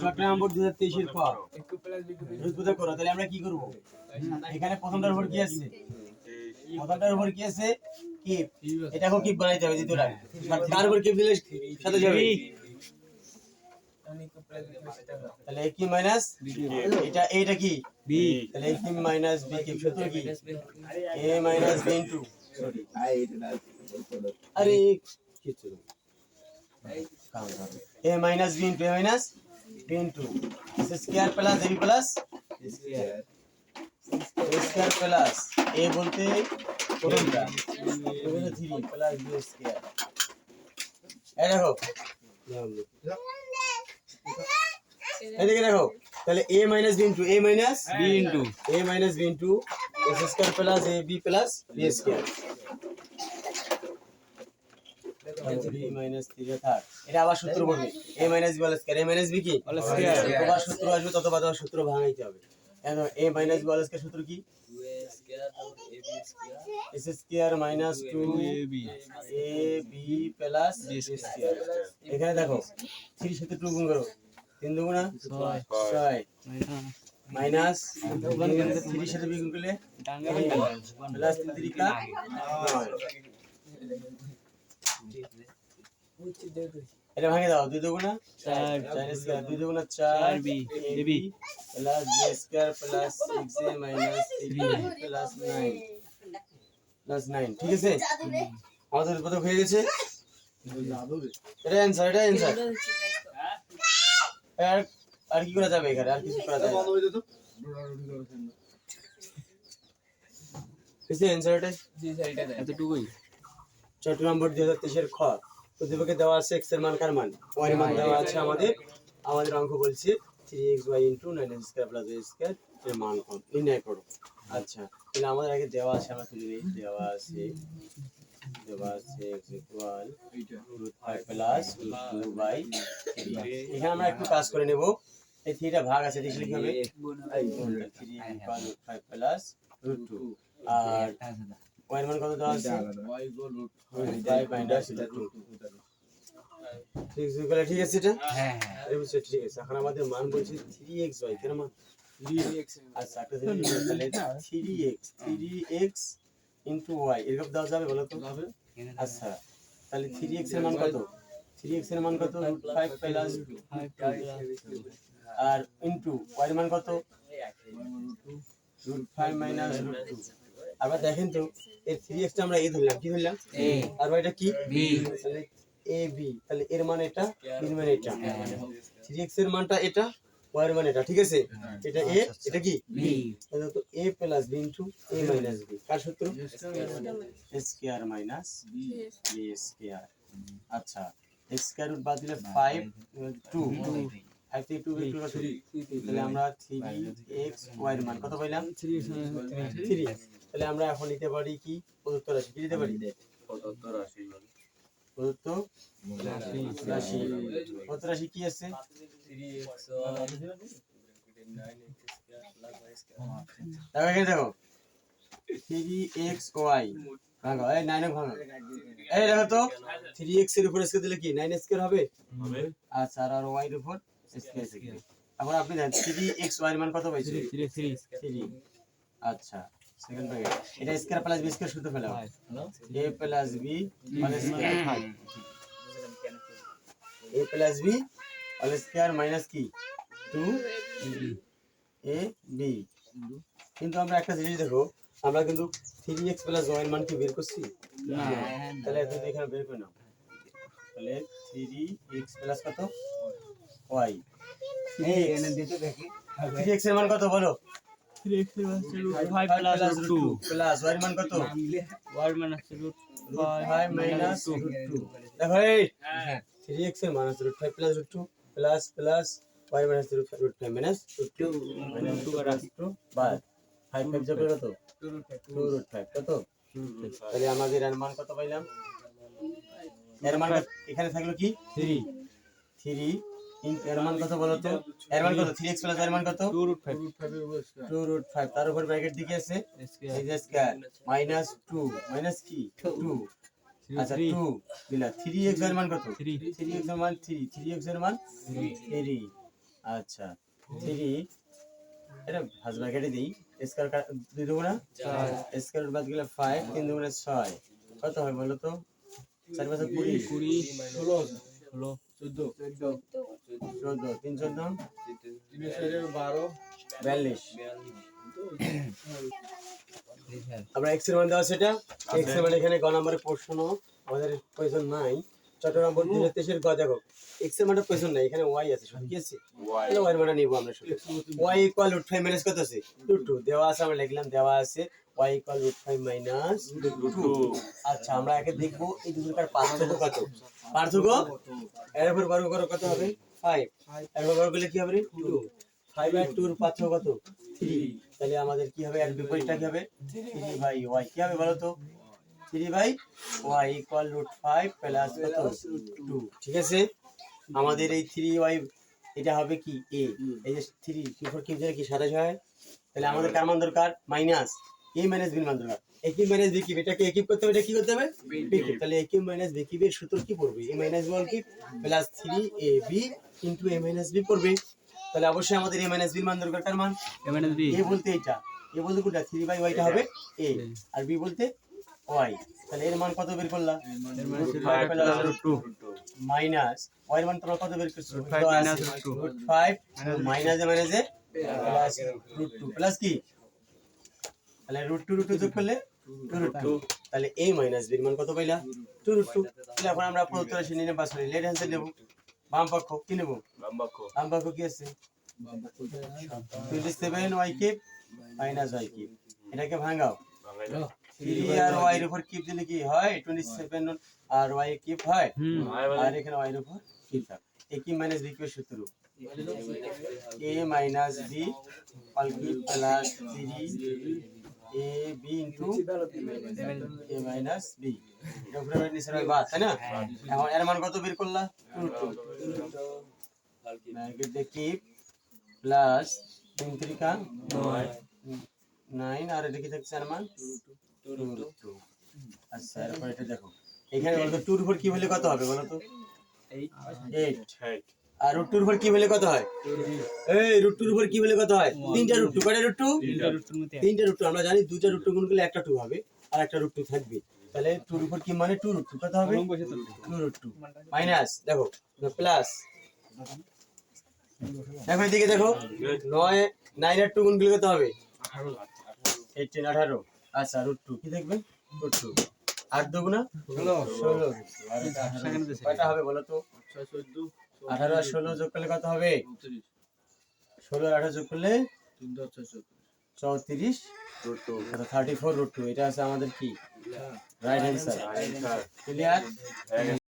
Chittagong board দু হাজার তেইশের পর। রুদ্রতা করো তাহলে আমরা কি করব? এখানে প্রথমটার উপর কি আছে? প্রথমটার উপর কি আছে? কিপ। এটাকেও কিপ বানাইতে হবে দ্বিতীয়টা তার উপর কিপ দিলে সাথে যাবে। তাহলে এ কি মাইনাস এটা এটা কি? বি তাহলে এ কি মাইনাস বি কিপ সূত্র কি? এ মাইনাস বি ইনটু আরে! কিছু A minus B into A minus B into square plus AB plus square plus A বলতে কোনটা? থ্রি প্লাস বি স্কয়ার এই দেখো। এদিকে দেখো। তাহলে A minus B into A minus B into a minus b into s square plus a b plus b square b minus 3 এটা আবার সূত্র পড়বে b whole square a minus b কি? সূত্র আসবে ততবার তোমার সূত্র ভাঙাইতে হবে। এখন a minus b whole square সূত্র কি? 2 AB a b plus b square এখানে দেখো 3 সাথে 2 গুণ করো। 3 দুগুণা ছয়। মাইনাস থ্রির সাথে বিগুণ করলে প্লাস তিন। তিরিকা নয়। এটা ভাঙে দাও দুই দুগুণা চার চার স্কয়ার দুই দুগুণা চার B AB plus B square plus six A minus three plus nine plus nine ঠিক আছে? আমাদের উৎপাদক হয়ে গেছে? এটা অ্যান্সার এটা অ্যান্সার আর আর কি করা যাবে এখানে? আর কিছু করা যাবে না। কিছু অ্যান্সার এটা এতটুকুই। চট্টগ্রাম নম্বর দুই হাজার তেইশের খ। প্রতিপক্ষে দেওয়া আছে এক্সের মান কার মান? ওয়াই মান দেওয়া আছে আমাদের। আমাদের অঙ্ক বলছে three X Y into nine X square plus Y square এর মান কম। নির্ণয় করো। আচ্ছা তাহলে আমাদের আগে দেওয়া আছে আমরা তুলে নিই। দেওয়া আছে দেওয়া আছে X equal root five plus two by এখানে আমরা একটু কাজ করে নেব। এই থ্রিটা ভাগ আছে দেখলে কি হবে। Three equal root five plus root two আর ওয়াই মান কত দেওয়া আছে? ফাইভ মাইনাস টু ঠিক আছে তাহলে ঠিক আছে এটা? হ্যাঁ আরে বুঝছ, ঠিক আছে। এখন আমাদের মান বলছে থ্রি এক্স ওয়াই কেন মান আচ্ছা একটা জিনিস তাহলে three X three X into Y এরকম দেওয়া যাবে বলো তো? আচ্ছা তাহলে থ্রি এক্সের মান কত? থ্রি এক্সের মান কত? রুট ফাইভ প্লাস আর ইন্টু ওয়াই এর মান কত? Root five minus root two আবার দেখেন তো এই থ্রি এক্সটা আমরা এ ধরলাম কি ধরলাম? আর ওয়াইটা কি? বি। তাহলে এ বি। তাহলে এর মান এটা এর মান এটা। থ্রি এক্সের মানটা এটা ওয়াই এর মান এটা ঠিক আছে? এটা এ এটা কি? বি। তাহলে তো A plus B into A minus B. কার সূত্র? Square minus B. স্কয়ার আচ্ছা স্কয়ার রুট বাদ দিলে ফাইভ টু ফাইভ থেকে টু বিয়োগ করলে কত? তাহলে আমরা থ্রি এক্স ওয়াই এর মান কত পাইলাম? থ্রি তাহলে আমরা এখন নিতে পারি কি? প্রদত্ত রাশি কি নিতে পারি? প্রদত্ত রাশি প্রদত্ত রাশি। কি আছে? দেখো এখানে দেখো। থ্রি এক্স ওয়াই ভাঙো এই নাইন ভাঙো। এই দেখো তো থ্রি এক্সের উপর স্কোয়ার দিলে কি? নাইন স্কোয়ার হবে? আচ্ছা আর আর ওয়াই এর উপর? এখন আপনি জানেন থ্রি এক্স ওয়াই মান কত পাইছে? থ্রি আচ্ছা সেকেন্ড এটা স্কোয়ার প্লাস বি স্কোয়ার সূত্র ফেলাও A plus B square A plus B whole square minus কি টু এ বি কিন্তু আমরা একটা জিনিস দেখো আমরা কিন্তু থ্রি এক্স প্লাস ওয়াই মান কি বের করছি? না। তাহলে তুমি এখানে বের করে নাও। তাহলে থ্রি এক্স প্লাস কত? ওয়াই থ্রি এক্সের মান কত বলো? Five plus two plus Y মান কত? War minus root five minus root two দেখো এই। থ্রি এক্সের মান আছে root five plus root two plus plus Y minus root root five minus root two minus two আর টু বাদ five five যোগ কত টু রুট ফাইভ কত? তাহলে আমাদের এর মান কত পাইলাম? এর মান এখানে থাকল কি? থ্রি থ্রি এর মান কত বলো তো? এর মান কত? থ্রি এক্স প্লাস এর মান কত? Root five two root five তার উপর ব্র্যাকেট দিকে আছে? এই যে স্কয়ার মাইনাস টু মাইনাস কি? টু আচ্ছা থ্রি টু দিলা থ্রি এক্সের মান কত? থ্রি থ্রি এক্সের মান থ্রি থ্রি এক্সের মান থ্রি আচ্ছা থ্রি এটা হাজবা কেটে দিই। স্কয়ার দুই দুগুণা স্কয়ার বাদ গেলে ফাইভ তিন দুগুণে ছয়। কত হয় বলো তো? চার পাঁচে কুড়ি। কুড়ি ষোলো। ষোলো। চোদ্দ। চোদ্দ। তিন চোদ্দ। বারো। বিয়াল্লিশ। আমরা এক্সের মান দেওয়া সেটা এক্সের মানে এখানে গ নম্বরের প্রশ্ন আমাদের প্রয়োজন নাই। চট্টগ্রাম বোর্ড দুই হাজার তেইশের গ দেখো। এক্সের মানটা প্রয়োজন নাই এখানে ওয়াই আছে শুধু কি আছে? তাহলে ওয়াই মানটা নিবো আমরা শুধু Y equal root five minus কত আছে? রুট টু দেওয়া আছে আমরা লিখলাম দেওয়া আছে Y equal root five minus root two আচ্ছা আমরা আগে দেখব এই দুটোর পার্থক্য কত। পার্থক্য? এর উপর বর্গ করো, কত হবে? ফাইভ এর উপর বর্গ করলে কি হবে টু ফাইভ আর টুর পার্থক্য কত? থ্রি তাহলে আমাদের কি হবে? এর বিপরীতটা কি হবে? থ্রি বাই ওয়াই কি হবে বলো তো three by Y equal root five plus কত? টু ঠিক আছে? আমাদের এই থ্রি ওয়াই এটা হবে কি? এ এই যে থ্রি কি ফোর কিপ কি সাতাশ হয়? তাহলে আমাদের কার মান দরকার? মাইনাস এ মাইনাস বি মান দরকার একিপ মাইনাস বি কিপ এটাকে একিপ করতে হবে এটা কি করতে হবে? বি কিপ তাহলে একিপ মাইনাস বি কিপের সূত্র কি পড়বে? A minus one cube plus three A B into A minus B পড়বে। তাহলে অবশ্যই আমাদের এ মাইনাস বির মান দরকার কার মান। এম এন বি এ বলতে এটা। এ বলতে কোনটা? থ্রি বাই ওয়াইটা হবে এ আর বি বলতে ওয়াই তাহলে এর মান কত বের মানে টু মাইনাস ওয়াই এর মান তোমরা কত বের করছ. Root five minus A minus A plus root two plus কি? তাহলে রুট টু রুট টু যোগ করলে টু রুট টু তাহলে এ মাইনাস বির মান কত পাইলা? টু রুট টু তাহলে এখন আমরা প্রদত্ত রাশি নিয়ে পাস করি লেট হ্যান্ড নেব। বাম পক্ষ কি নেব? বাম পক্ষ। কি আছে? Twenty seven Y cube minus Y cube এটাকে ভাঙাও। থ্রি আর ওয়াই এর উপর কিপ দিলে কি হয়? টোয়েন্টি সেভেন আর ওয়াই কিপ হয়? আর এখানে ওয়াই এর উপর কিপ থাকে এ মাইনাস বি কিপের সূত্র। A minus B all cube plus three A B into A minus B এটা উপরে নিচে বাদ তাই না? এখন এর মান কত বের করলা? কিপ প্লাস তিন ত্রিকা নাইন আর এটা কি থাকছে এর মান? আচ্ছা এরপর এটা দেখো। এখানে বলতো টুর উপর কি হলে কত হবে বলো তো এইট আর রুট টুর উপর কি হলে কত হয়? এই রুট টুর উপর কি হলে কত হয়? তিনটা রুট টু কয়টা রুট টু তিনটা রুট টু আমরা জানি দুইটা রুট টু গুণ করলে একটা টু হবে আর একটা রুট টু থাকবে। তাহলে টুর উপর কি মানে টু রুট টু কত হবে? টু রুট টু মাইনাস দেখো প্লাস দেখো এদিকে দেখো নয় নাইন আর টু গুণ করলে কত হবে? এইটিন আঠারো। আচ্ছা রুট টু কি দেখবেন রুট টু আট দুগুণা ষোলো। ষোলো। কয়টা হবে বলো তো? আঠারো আর ষোলো যোগ করলে কত হবে? ষোলো আর আঠারো যোগ করলে চৌত্রিশ। থার্টি ফোর রুট টু এটা আছে আমাদের কি? Right hand side clear